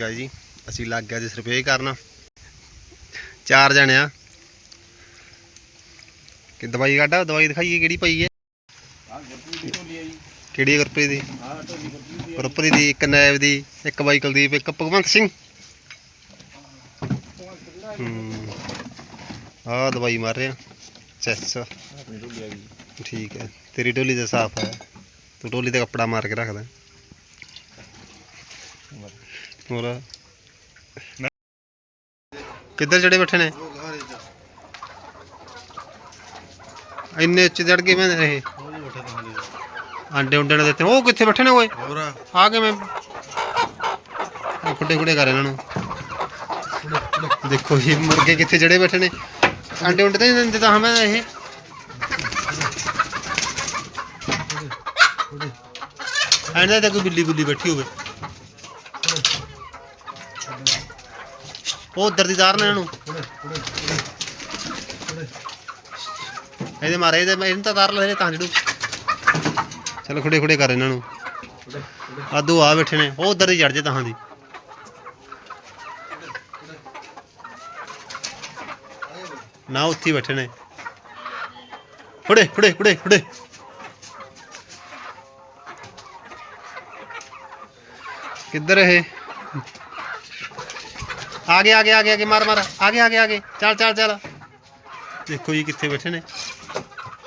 ਗਾ ਜੀ ਅਸੀਂ ਲੱਗ ਗਿਆ ਜੀ ਸਰਪੇ ਕਰਨ। ਚਾਰ ਜਣੇ ਆ। ਕਿ ਦਵਾਈ ਕੱਢ ਦਵਾਈ ਦਿਖਾਈਏ ਕਿਹੜੀ ਪਈ ਹੈ। ਕਿਹੜੀ ਗੁਰਪ੍ਰੀਤ ਦੀ? ਗੁਰਪ੍ਰੀਤ ਦੀ ਇੱਕ ਨੈਬ ਦੀ ਇੱਕ ਬਾਈ ਕੁਲਦੀਪ ਇੱਕ ਭਗਵੰਤ ਸਿੰਘ। ਆ ਦਵਾਈ ਮਾਰ ਰਿਹਾ ਚੈਸ। ਠੀਕ ਹੈ। ਤੇਰੀ ਢੋਲੀ ਤਾਂ ਸਾਫ਼ ਹੈ। ਤੂੰ ਢੋਲੀ ਤੇ ਕੱਪੜਾ ਮਾਰ ਕੇ ਰੱਖਦਾ ਹੋਰ। ਕਿੱਧਰ ਚੜੇ ਬੈਠੇ ਨੇ? ਇੰਨੇ ਉੱਚੇ ਚੜ ਕੇ ਮੈਂ ਇਹ। ਆਂਡੇ ਉਂਡੇ ਨੇ ਦਿੱਤੇ। ਉਹ ਕਿੱਥੇ ਬੈਠੇ ਨੇ ਓਏ? ਆ ਕੇ ਮੈਂ। ਖੁੱਡੇ ਖੁੱਡੇ ਕਰ ਇਹਨਾਂ ਨੂੰ। ਦੇਖੋ ਜੀ, ਮੁਰਗੇ ਕਿੱਥੇ ਜੜੇ ਬੈਠੇ ਨੇ। ਆਂਡੇ ਉਂਡੇ ਤਾਂ ਨਹੀਂ ਦਿੰਦੇ ਤਾਂ ਮੈਂ ਇਹ। ਐਂਦਾ ਤਾਂ ਕੋਈ ਬਿੱਲੀ ਬੁੱਲੀ ਬੈਠੀ ਹੋਵੇ। ਉਹ ਉਧਰ ਦੀ ਤਾਰਨ ਨੇ ਇਹਨਾਂ। ਨੂੰ ਇਹਦੇ ਮਾਰੇ, ਇਹਦੇ ਇਹਨੂੰ ਤਾਂ ਤਾਰ ਲੈ ਤਾਂ ਜਿਹੜੂ ਚਲੋ ਖੁੱਡੇ ਖੁੱਡੇ ਕਰ ਇਹਨਾਂ ਨੂੰ। ਆਦੂ ਆ ਬੈਠੇ ਨੇ, ਉਹ ਉਧਰ ਹੀ ਚੜ ਜੇ ਤਾਂ ਦੀ। ਨਾ ਉੱਥੇ ਬੈਠੇ ਨੇ। ਫੁੜੇ ਫੁੜੇ ਫੁੜੇ ਫੁੜੇ ਕਿੱਧਰ ਇਹ? ਆਗੇ ਆਗੇ ਆਗੇ ਆਗੇ, ਮਾਰ ਮਾਰ। ਆਗੇ ਆਗੇ ਆਗੇ। ਚੱਲ ਚੱਲ ਚੱਲ। ਦੇਖੋ ਜੀ ਕਿੱਥੇ ਬੈਠੇ ਨੇ।